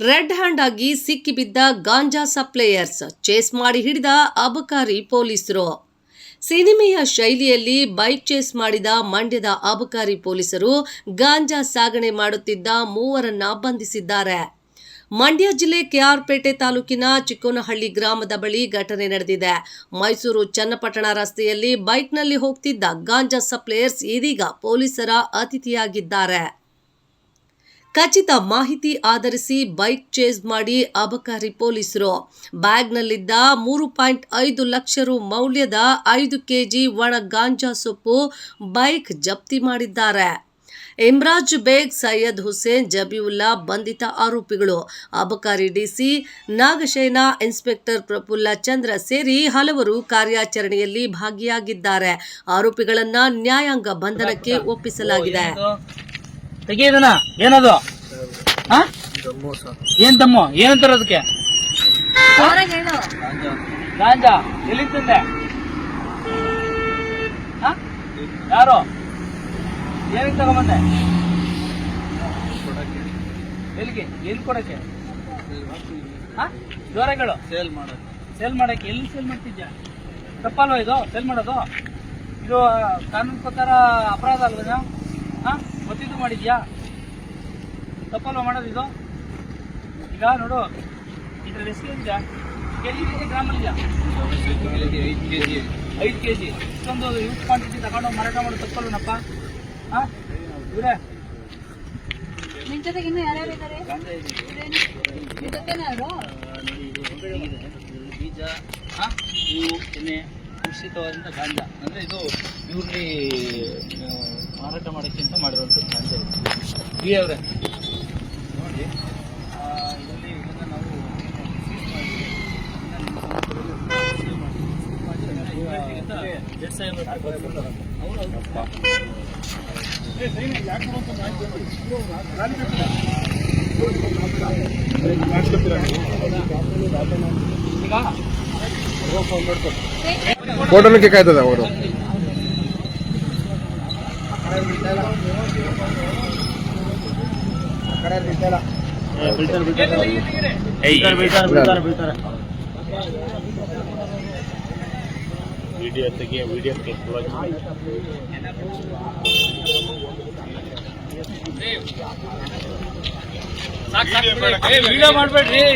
Red hand ಆಗಿ ಸಿಕ್ಕಿಬಿದ್ದ ಗಾಂಜಾ suppliers chase ಮಾಡಿ ಹಿಡಿದ ಅಬಕಾರಿ ಪೊಲೀಸರು. ಸಿನಿಮೆಯ ಶೈಲಿಯಲ್ಲಿ ಬೈಕ್ ಚೇಸ್ ಮಾಡಿದ ಮಂಡ್ಯದ ಅಬಕಾರಿ ಪೊಲೀಸರು ಗಾಂಜಾ ಸಾಗಣೆ ಮಾಡುತ್ತಿದ್ದ ಮೂವರನ್ನ ಬಂಧಿಸಿದ್ದಾರೆ. ಮಂಡ್ಯ ಜಿಲ್ಲೆ ಕೆಆರ್ಪೇಟೆ ತಾಲೂಕಿನ ಚಿಕ್ಕೋನಹಳ್ಳಿ ಗ್ರಾಮದ ಬಳಿ ಘಟನೆ ನಡೆದಿದೆ. ಮೈಸೂರು ಚನ್ನಪಟ್ಟಣ ರಸ್ತೆಯಲ್ಲಿ ಬೈಕ್ನಲ್ಲಿ ಹೋಗ್ತಿದ್ದ ಗಾಂಜಾ ಸಪ್ಲೈಯರ್ಸ್ ಇದೀಗ ಪೊಲೀಸರ ಅತಿಥಿಯಾಗಿದ್ದಾರೆ. ಖಚಿತ ಮಾಹಿತಿ ಆಧರಿಸಿ ಬೈಕ್ ಚೇಸ್ ಮಾಡಿ ಅಬಕಾರಿ ಪೊಲೀಸರು. ಬ್ಯಾಗ್ನಲ್ಲಿದ್ದ ಮೂರು ಪಾಯಿಂಟ್ ಐದು ಲಕ್ಷ ರು ಮೌಲ್ಯದ ಐದು ಕೆಜಿ ಒಣ ಗಾಂಜಾ ಸೊಪ್ಪು ಬೈಕ್ ಜಪ್ತಿ ಮಾಡಿದ್ದಾರೆ. ಇಮ್ರಾಜ್ ಬೇಗ್, ಸೈಯದ್ ಹುಸೇನ್ ಜಬಿಯುಲ್ಲಾ ಬಂಧಿತ ಆರೋಪಿಗಳು. ಅಬಕಾರಿ ಡಿಸಿ ನಾಗಶೇನಾ, ಇನ್ಸ್ಪೆಕ್ಟರ್ ಪ್ರಫುಲ್ಲ ಚಂದ್ರ ಸೇರಿ ಹಲವರು ಕಾರ್ಯಾಚರಣೆಯಲ್ಲಿ ಭಾಗಿಯಾಗಿದ್ದಾರೆ. ಆರೋಪಿಗಳನ್ನ ನ್ಯಾಯಾಂಗ ಬಂಧನಕ್ಕೆ ಒಪ್ಪಿಸಲಾಗಿದೆ. ತೆಗಿಯೋದನ ಏನದು? ಹಾ ಏನ್ ತಮ್ಮ? ಏನಂತಾರ ಅದಕ್ಕೆ? ಗಾಂಜಾ. ಎಲ್ಲಿ ತಂದೆ ಹಾ? ಯಾರು? ಏನಕ್ಕೆ ತಗೊಂಬಂದೆ? ಎಲ್ಲಿಗೆ? ಎಲ್ಲಿ ಕೊಡಕ್ಕೆ? ಹಾ? ಜೋರಾಗಿ ಸೇಲ್ ಮಾಡೋದು ಸೇಲ್ ಮಾಡಕ್ಕೆ. ಎಲ್ಲಿ ಸೇಲ್ ಮಾಡ್ತಿದ್ಯಾ? ತಪ್ಪಲ್ವಾ ಇದು? ಸೇಲ್ ಮಾಡೋದು? ಇದು ಕಾನೂನು ಪ್ರಕಾರ ಅಪರಾಧ ಅಲ್ವಾ ಹಾ ಗೊತ್ತಿದ್ದು ಮಾಡಿದ್ಯಾ? ತಪ್ಪಲ್ವಾ ಮಾಡೋದು ಇದು? ಈಗ ನೋಡು ಇದ್ರ ಎಷ್ಟು ಇದೆ ಇದೆಯಾ ಐದು ಕೆ ಜಿ ಐದು ಕೆ ಜಿ ಇಷ್ಟೊಂದು ಯೂಸ್ ಕ್ವಾಂಟಿಟಿ ತಗೊಂಡು ಮಾರಾಟ ಮಾಡೋದು ತಪ್ಪಲ್ವನಪ್ಪ? ಹಾಂ ಇವರೇ. ಜೊತೆಗೆ ಇನ್ನೂ ಯಾರ್ಯಾರು ಇದ್ದಾರೆ ಇದೆ ಜೊತೆನೇ ಅವರು ಬೀಜ ಹಾಂ ಹೂವು ಎಣ್ಣೆ ಮಿಶ್ರಿತವಾದಂಥ ಗಾಂಜಾ. ಅಂದರೆ ಇದು ಇವ್ರಲ್ಲಿ ಮಾರಾಟ ಮಾಡೋಕ್ಕೆ ಅಂತ ಮಾಡಿರುವಂಥದ್ದು ಇದು ಬಿ ಅವರೇ. ನೋಡಿ ಆ, ಇದರಲ್ಲಿ ಇದನ್ನ ನಾವು ಮಾಡಿದ್ವಿ. ಇದನ್ನ ವಿಡಿಯೋ ತೆಗಿ ವಿಡಿಯೋ ವಿಡಿಯೋ ಮಾಡಬೇಡ್ರಿ